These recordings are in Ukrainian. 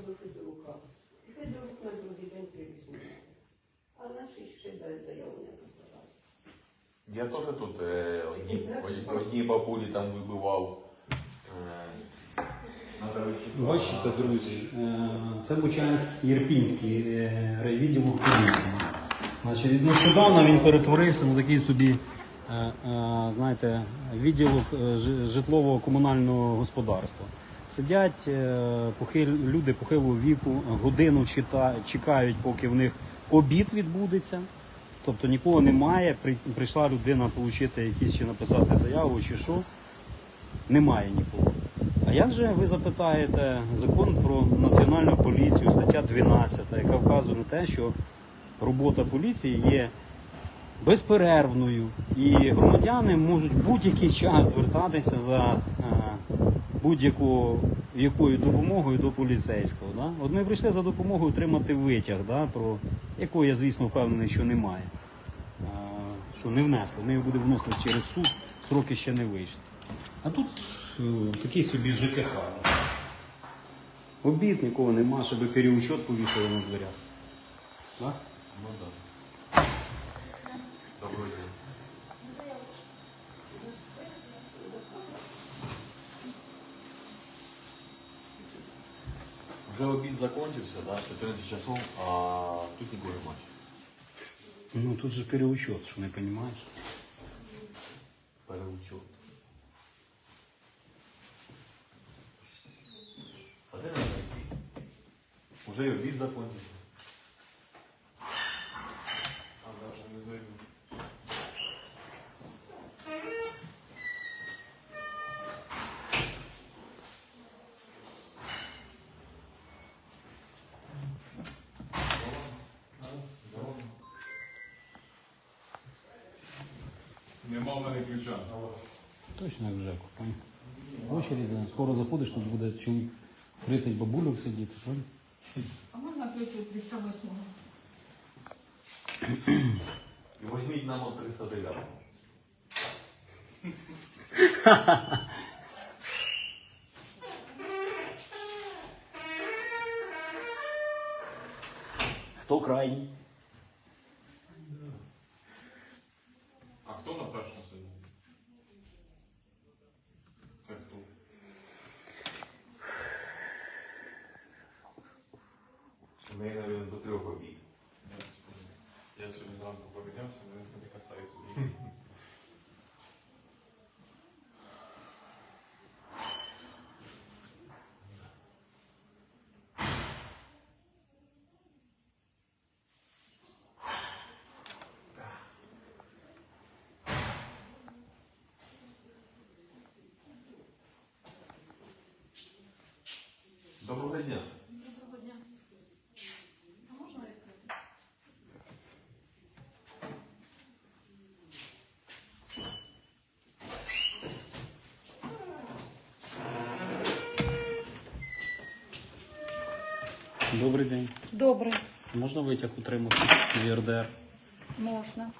доставили до. І Федорук на другий день привіз. А наші ще дають заяву не розбирали. Я теж тут е, одні, одні, одні бабулі там вибивав. Е, на Дарвичі. Бачите, друзі, е, це Бучанський Єрпінський е, райвідділок поліції. Значить, нещодавно він перетворився на такий собі, е, е, знаєте, відділок е, жи- житлово-комунального господарства. Сидять е, похил- люди похилого віку, годину чита- чекають, поки в них обід відбудеться. Тобто нікого немає. При- Прийшла людина отримати якісь чи написати заяву, чи що. Немає нікого. А як же ви запитаєте закон про національну поліцію, стаття 12, яка вказує на те, що робота поліції є безперервною, і громадяни можуть будь-який час звертатися за е, будь-якою якою допомогою до поліцейського. Да? От ми прийшли за допомогою отримати витяг, да, про якого я, звісно, впевнений, що немає. Е, Що не внесли. Ми його будемо вносити через суд, сроки ще не вийшли. А тут е, такий собі ЖКХ. Обід, нікого нема, щоб переучет повісили на дверях. Да? Ну да. Вже обід закончився, да, 14 часов, а тут нікого немає. Ну тут же переучет, що не розумієш. Переучет. А де нам знайти? Уже і обід закончився. Нема в мене ключа. Точно як в ЖЕКу. понял? В очередь, за- скоро заходиш, тут буде чоловік 30 бабульок сидіти. понял? А можна ключ у 308? І візьміть нам от 309. Хто крайній? А хто на першому сидів? Це хто? У неї, мабуть, до трьох обід. Я сьогодні зранку помінявся, мене це не касається. Доброго дня. Доброго дня. А можна відкрити? Добрий день. Добре, Можна витяг утримати в ЄРДР? можна.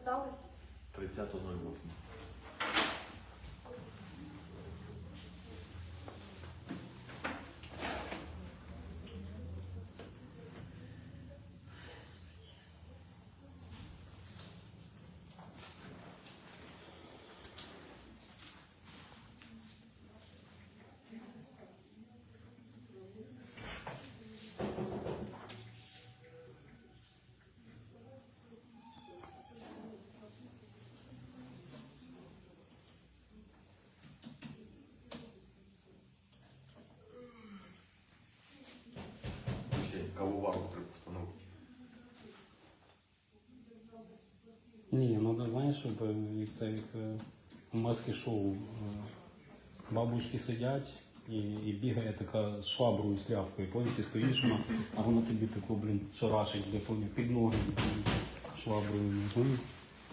Звертались? 30.08. Ні, треба, знаєш, щоб е, як це як е, маски шоу. е, Бабушки сидять і, і бігає така з шваброю з тряпкою. Потім ти стоїш, вона, а вона тобі таку, блін, шарашить, де поняв, під ноги шваброю. ну,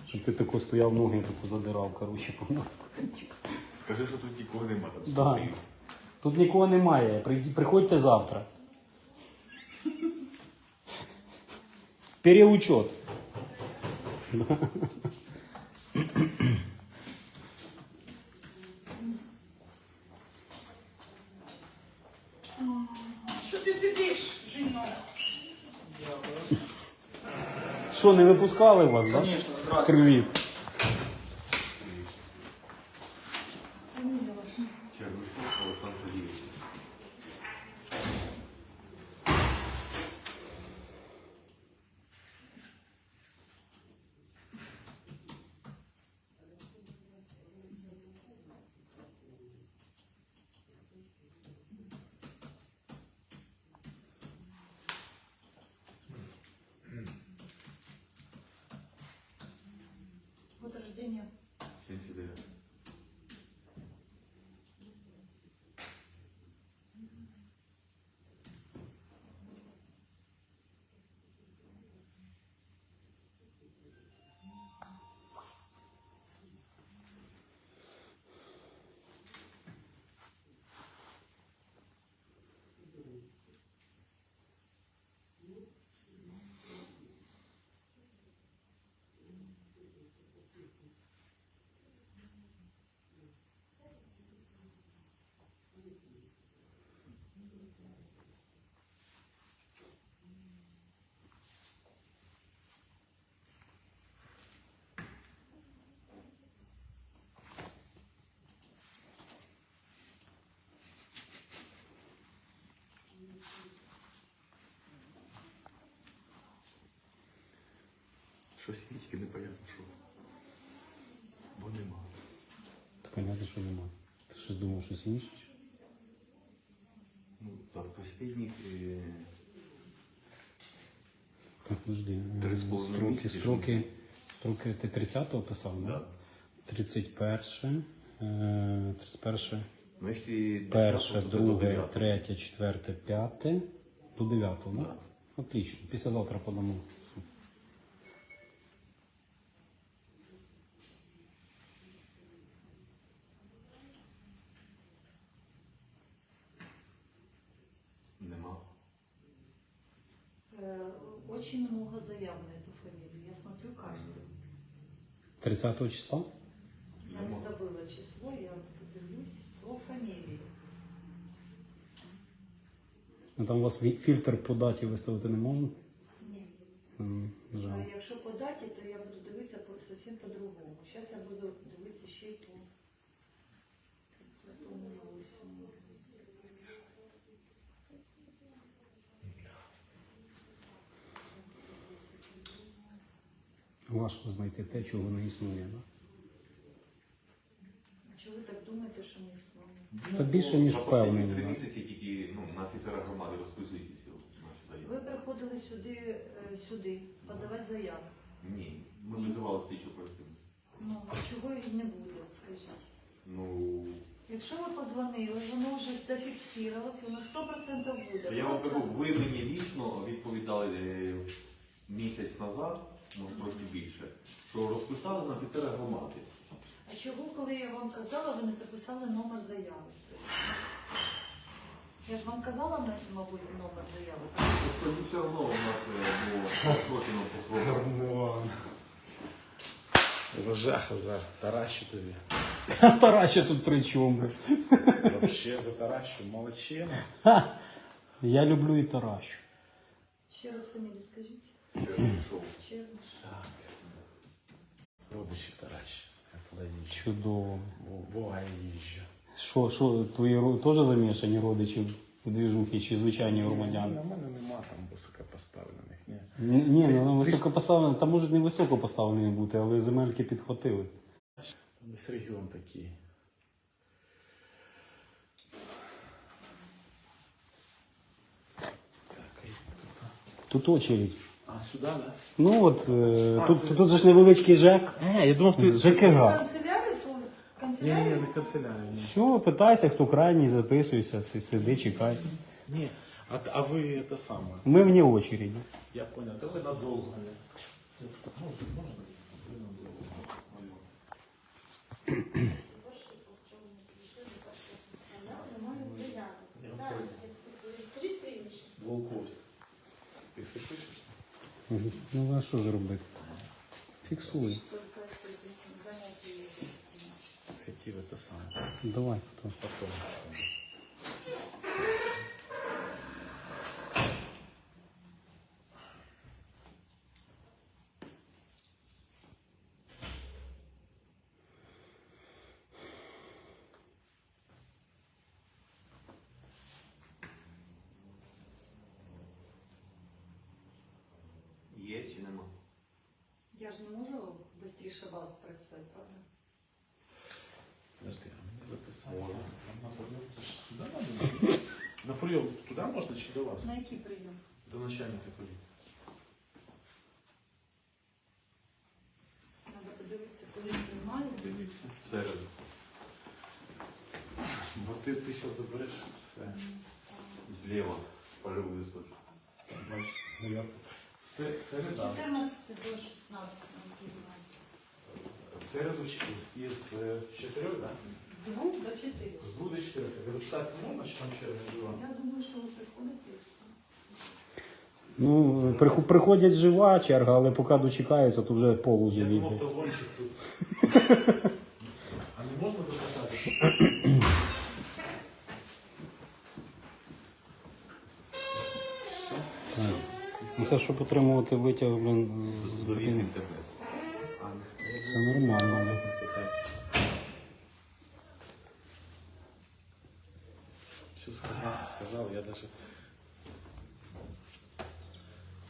Щоб ти тако стояв, ноги таку задирав, коротше, поняв. Скажи, що тут нікого нема там. Да. Тут нікого немає. Приходьте завтра. Переучет. Що ти сидиш, жінок? Що, не випускали вас, так? Да? Конечно, здравствуйте. Привіт. Год Щось є, тільки непонятно, що. Бо нема. Так понятно, що немає. Ти щось думав, щось інше? Ну, так, останніх е, Так, подожди. Три з половиною Строки, місяці, строки, строки ти 30-го писав, Да. да? 31, е, 31, ну, якщо перше, 10-го, то до друге, 9-го. третє, четверте, п'яте, до 9, да? Да. Отлично. Післязавтра подамо. Нема. Э, Очень много заяв на эту фамилию. Я смотрю каждую. 30 числа? Я не забыла число, я подивлюсь по фамилии. Ну, там у вас фільтр по даті виставити не можна? Ні. М, А Жаль. якщо по даті, то я буду дивитися по, зовсім по-другому. Зараз я буду дивитися ще й по по тому на усьому. Важко знайти те, чого не існує. Чого ви так думаєте, що не існує? Та більше, ніж останні Три місяці тільки ну, на офіцера громади розписуєтеся. Ви приходили сюди, е, сюди подавати заяву. Ні, ми визивали слідчу оперативну. Ну, а чого їх не буде, скажіть? Ну, Якщо ви позвонили, воно вже зафіксувалось, воно 100% буде. я вам Просто- кажу, ви мені лічно відповідали е, місяць назад, може трохи більше, що розписали на офіцера громади. А чого, коли я вам казала, ви не записали номер заяви свої? Я ж вам казала, на- мабуть, номер заяви. Тобто все одно у нас е, було просрочено по своєму. Рожаха за Таращу тобі. Тараща тут при чому? Вообще за Таращу молодчина. Я люблю і Таращу. Ще раз фамілію скажіть. Чернишов. Черныш. Родичі Таращ. Чудово. Бо- Бога я їжджу. Що, що, твої ро- теж замішані родичі у двіжухи чи звичайні У громадяни? мене нема там високопоставлених. Ні. Ні, ні, ну високо поставлені, та можуть не високо поставлені бути, але земельки підхватили. Там Весь регіон такий. Так, а як тут? Очередь. А сюди, да? Ну от е, А, тут, це- тут, же ж невеличкий ЖЕК. Е, я думав, ти... ЖКГ. То Ні, ні, не канцелярія. Ні. Все, питайся, хто крайній, записуйся, си- сиди, чекай. Ні. А, а ви те саме. Ми вне очереди. Я понял. Та ви надовго. Можна, можна. Ви надовго заяви. Зараз я спитаю. Скажіть прізвище. Волковський. Ти все пишеш? Ну а що ж робити? Фіксуй. Хотів те саме. Давай. Потім. Потом. Є чи нема? Я ж не можу швидше вас працювати, правда? Подожди, а мені записатися. На прийом туди надо? На прийом туди можна чи до вас? На який прийом? До начальника поліції. Треба подивитися, коли приймаю. Дивіться. В середу. Бо ти, ти зараз забереш все. Зліва. Листочок. Там, Бачиш, ну я... Се- Середа. 14 до 16 на приймаю. В середу чи- із е, чотирьох, так? З 2 до 4. З двох до чотирьох. Ви записатися можна, чи там ще не живо? Я думаю, що ви приходите і все. Ну, приходять жива черга, але поки дочекаються, то вже Я полуживі. думав, талончик тут. А не можна записатися? Все. Ну, Це щоб отримувати витяг, блін, з- з- Заліз інтернет. Я Все нормально. Все сказав, сказав, я даже.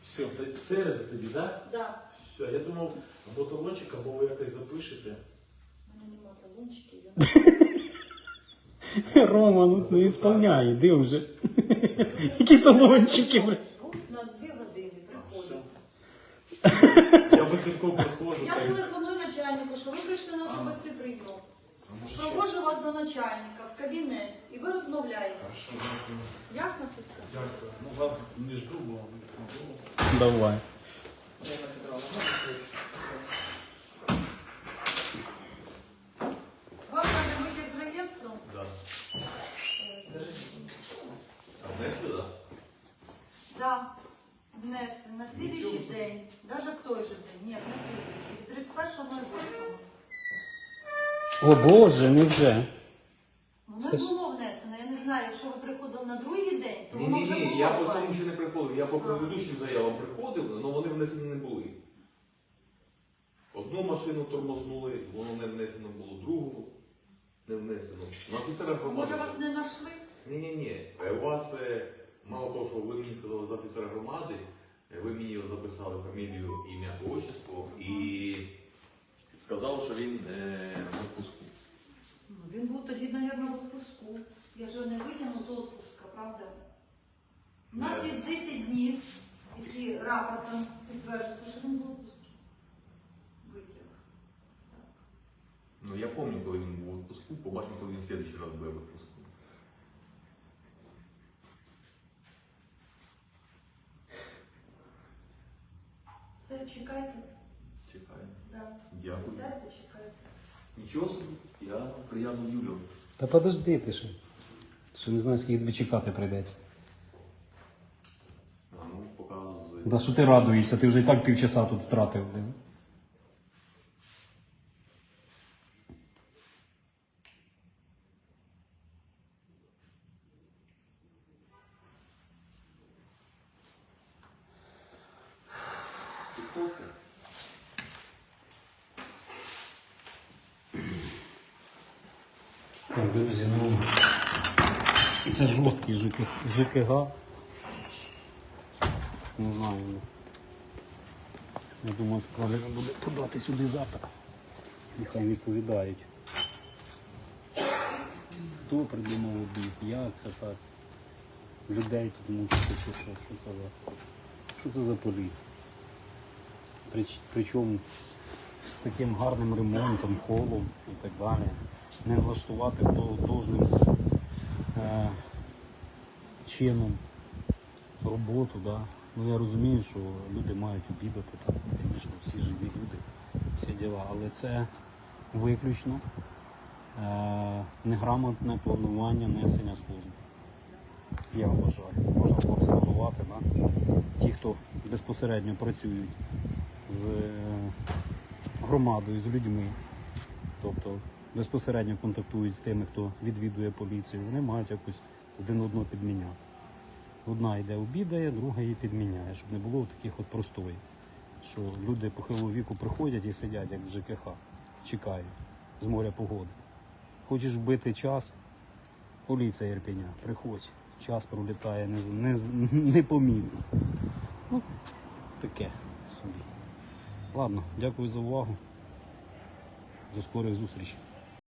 Все, в середу тобі, так? Да? Да. Все, я думав, або талончик, або ви якось запишете. У мене нема талончиків. Я... Рома, ну це ісполняй, іди вже. Які талончики, блін. Тут на 2 години приходить. Я викликом приходжу. Я телефоную начальнику, що ви прийшли на особистий прийом. Проводжу вас до начальника в кабінет і ви розмовляєте. Хорошо, дякую. Ясно все сказано? Дякую. Ну, вас не жду, бо не жду. Давай. Вам треба витяг з реєстру? Да. А да? Да. Внесли на слідуючий день, навіть в той же день. Ні, не слідуючий, 31.08. О Боже, невже? Воно Це ж- було внесено. Я не знаю, якщо ви приходили на другий день, то Ні, воно ні, вже ні, було. я по вас. цьому ще не приходив. Я по предыдущим заявам приходив, але вони внесені не були. Одну машину тормознули, воно не внесено було, другу не внесено. На офіцера громади. Може вас не знайшли? Ні, ні, ні. У вас е, мало того, що ви мені сказали за офіцера громади, ви мені записали фамілію, ім'я, отчество і сказали, що він е, в відпуску. Ну, Він був тоді, мабуть, в відпуску. Я ж його не витягну з відпуска, правда? У нас є 10 днів, які рапортом підтверджуються, що він був в відпуску. Витяг. Ну я пам'ятаю, коли він був у відпуску, побачимо, коли він в следующий раз буде в відпуску. Все, чекайте. Чекаємо. Да. Дякую. Все, чекайте. Нічого собі, я приємно Юлю. Та подожди ти ще. Що не знаю, скільки тобі чекати прийдеться. А ну, показує. Да що ти радуєшся, ти вже і так півчаса тут втратив, блін. Так, друзі, ну це жорсткий ЖК, ЖКГ. Не знаю. Я думаю, що правильно буде подати сюди запит. Нехай відповідають. Хто придумав обід? Як це так? Людей тут мучити чи що? Що це за? Що це за поліція? прич- причому з таким гарним ремонтом, холом і так далі. Не влаштувати до- должним е, чином роботу. Да. Ну я розумію, що люди мають обідати, звісно, всі живі люди, всі діла, але це виключно е, неграмотне планування несення служб. Я вважаю. Можна було б спланувати, да? ті, хто безпосередньо працюють з е, громадою, з людьми, тобто безпосередньо контактують з тими, хто відвідує поліцію, вони мають якось один одного підміняти. Одна йде обідає, друга її підміняє, щоб не було таких от простої. Що люди похилого віку приходять і сидять, як в ЖКХ, чекають з моря погоди. Хочеш вбити час, поліція Ірпеня, приходь. Час пролітає не, не, непомітно. Ну, таке собі. Ладно, дякую за увагу. До скорих зустрічей.